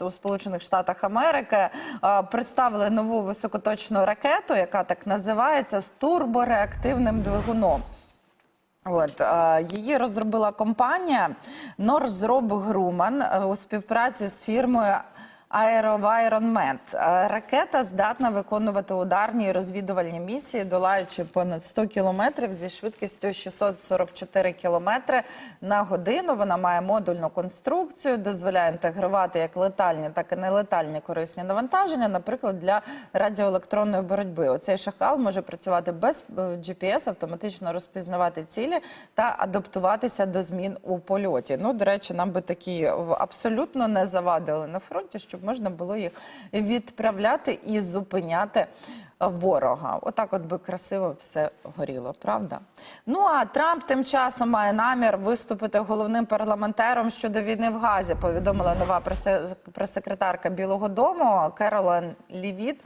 У Сполучених Штатах Америки е, представили нову високоточну ракету, яка так називається з турбореактивним двигуном. От е, її розробила компанія Northrop Grumman е, у співпраці з фірмою Е, Ракета здатна виконувати ударні і розвідувальні місії, долаючи понад 100 кілометрів зі швидкістю 644 кілометри на годину. Вона має модульну конструкцію, дозволяє інтегрувати як летальні, так і нелетальні корисні навантаження, наприклад, для радіоелектронної боротьби. Оцей шахал може працювати без е, GPS, автоматично розпізнавати цілі та адаптуватися до змін у польоті. Ну, до речі, нам би такі абсолютно не завадили на фронті, щоб можна було їх відправляти і зупиняти ворога. Отак, от би красиво все горіло, правда? Ну а Трамп тим часом має намір виступити головним парламентером щодо війни в Газі. Повідомила нова прес-секретарка Білого Дому Керолан Лівіт.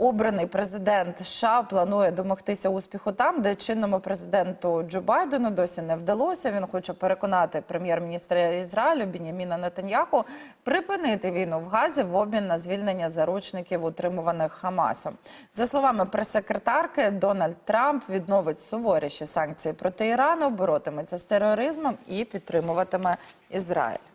Обраний президент США планує домогтися успіху там, де чинному президенту Джо Байдену досі не вдалося. Він хоче переконати прем'єр-міністра Ізраїлю Біняміна Нетаньяху припинити війну в Газі в обмін на звільнення заручників, утримуваних Хамасом. За словами прес-секретарки, Дональд Трамп відновить суворіші санкції проти Ірану, боротиметься з тероризмом і підтримуватиме Ізраїль.